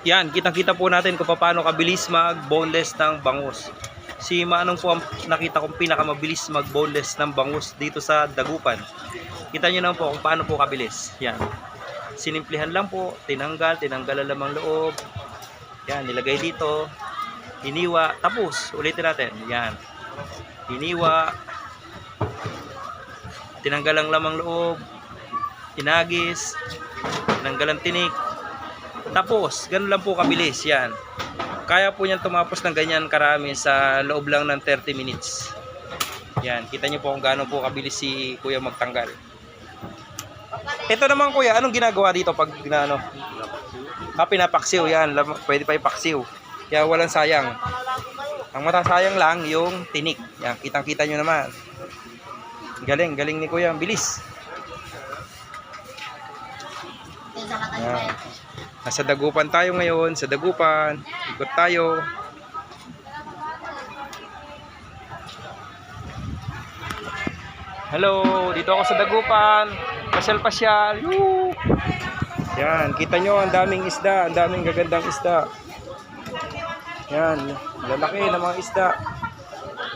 Yan, kitang-kita po natin kung paano kabilis mag-boneless ng bangus. Si Manong po ang nakita kong pinakamabilis mag-boneless ng bangus dito sa Dagupan. Kita nyo naman po kung paano po kabilis. Yan. Sinimplihan lang po, tinanggal, tinanggal ang lamang loob. Yan, nilagay dito. Hiniwa, tapos, ulitin natin. Yan. Hiniwa. Tinanggal ang lamang loob. Tinagis. Tinanggal ang tinik. Tapos, ganun lang po kabilis. Yan. Kaya po niyan tumapos ng ganyan karami sa loob lang ng 30 minutes. Yan, kita niyo po kung gaano po kabilis si Kuya magtanggal. Ito naman Kuya, anong ginagawa dito pag na ano? Ah, pinapaksiw yan. Pwede pa ipaksiw. Kaya walang sayang. Ang matasayang lang yung tinik. Yan, kitang-kita nyo naman. Galing, galing ni Kuya. Ang bilis. Yan. Nasa Dagupan tayo ngayon. Sa Dagupan. Ikot tayo. Hello, dito ako sa Dagupan. Pasyal-pasyal. Woo! Yan, kita nyo ang daming isda, ang daming gagandang isda. Yan, lalaki ng mga isda.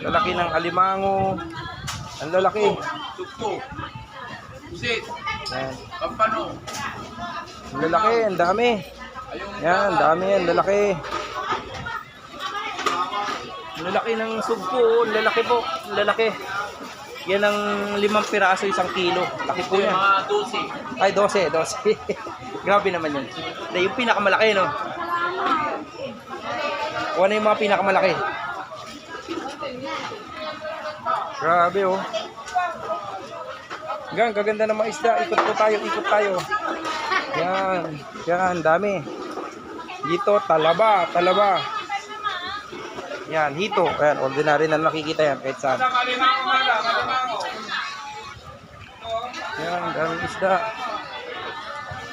Lalaki ng alimango. Ang lalaki. Tukto. Pusit. Yan. Pampano. Ang lalaki, ang dami. Yan, ang dami yan, lalaki. Ang lalaki ng sugpo, ang lalaki po, ang lalaki. Yan ang limang piraso, isang kilo. Laki po yan. Mga 12. Ay, 12, 12. Grabe naman yun. Yung pinakamalaki, no? Kung ano yung mga pinakamalaki. Grabe, oh. Gang, gaganda ng mga isda. Ikot po tayo, ikot tayo. Yan, yan, dami. Dito, talaba, talaba. Yan, hito. Ayan, ordinary na nakikita yan kahit saan. Yan, daming isda.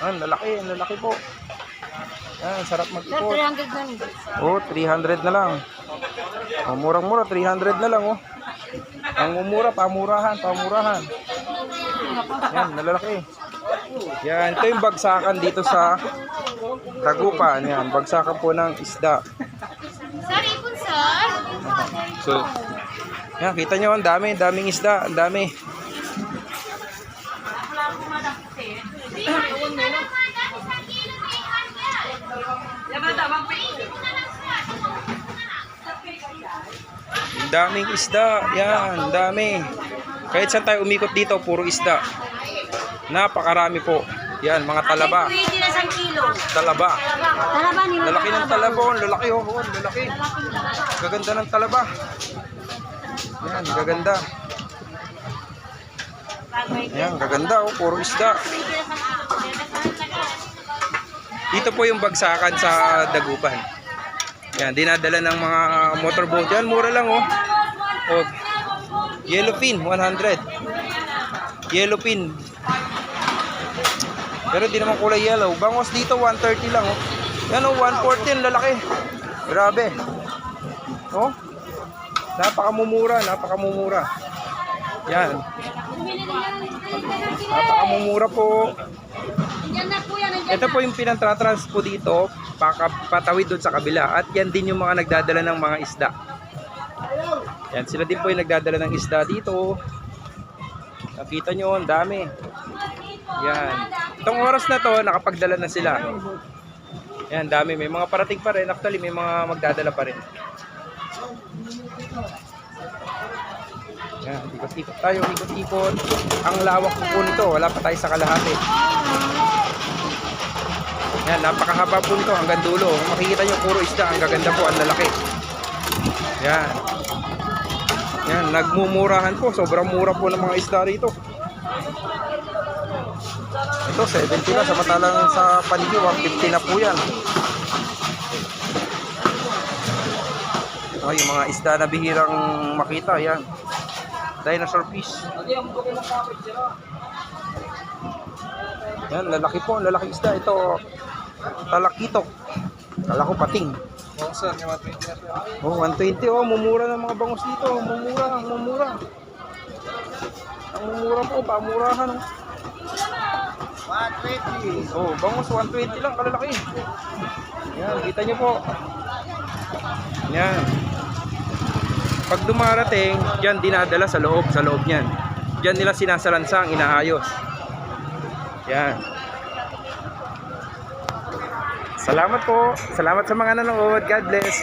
Yan, lalaki, lalaki po. Yan, sarap mag-ikot. 300 na rin. Oh, 300 na lang. Oh, murang-mura, 300 na lang, oh. Ang mumura, pamurahan, pamurahan. Yan, nalalaki. Yan, ito yung bagsakan dito sa Tagupan. Yan, bagsakan po ng isda. Sorry po, sir. So, yan, kita nyo, ang dami, daming isda, ang dami. Daming isda, yan, dami. Kahit saan tayo umikot dito, puro isda. Napakarami po. Yan, mga talaba. Talaba. Talaba ni Lalaki ng talaba, oh, lalaki oh, oh, lalaki. Gaganda ng talaba. Yan, gaganda. Yan, gaganda oh, puro isda. Dito po yung bagsakan sa Dagupan. Yan, dinadala ng mga motorboat. Yan, mura lang oh. oh. Yellowfin, 100. Yellowfin. Pero di naman kulay yellow. Bangos dito, 130 lang oh. Yan oh, 140 ang lalaki. Grabe. Oh. Napakamumura, napakamumura. Yan. Napakamumura po. Ito po yung pinantratrans po dito, patawid doon sa kabila. At yan din yung mga nagdadala ng mga isda. Yan, sila din po yung nagdadala ng isda dito. Nakita nyo, ang dami. Yan. Itong oras na to, nakapagdala na sila. Yan, dami. May mga parating pa rin. Actually, may mga magdadala pa rin. Yan, ikot-ikot tayo, ikot-ikot. Ang lawak po, nito, wala pa tayo sa kalahati. Yan, napakahaba po nito hanggang dulo. Kung makikita nyo, puro isda. Ang gaganda po, ang lalaki. Yan. Yan, nagmumurahan po. Sobrang mura po ng mga isda rito. Ito, 70 na. Samantalang sa panigi, 150 na po yan. Oh, yung mga isda na bihirang makita, yan. Dinosaur fish. Yan, lalaki po, lalaki isda. Ito, talakitok. Kala ko pating. Oh, 120 oh, mumura ng mga bangus dito. Mumura, ang mumura. Ang mumura po, pamurahan. oh. 120. Oh, bangus 120 lang, kalalaki. Yan, kita nyo po. Yan. Pag dumarating, diyan dinadala sa loob, sa loob niyan. Diyan nila sinasalansang, inaayos. Yan. Salamat po. Salamat sa mga nanood. God bless.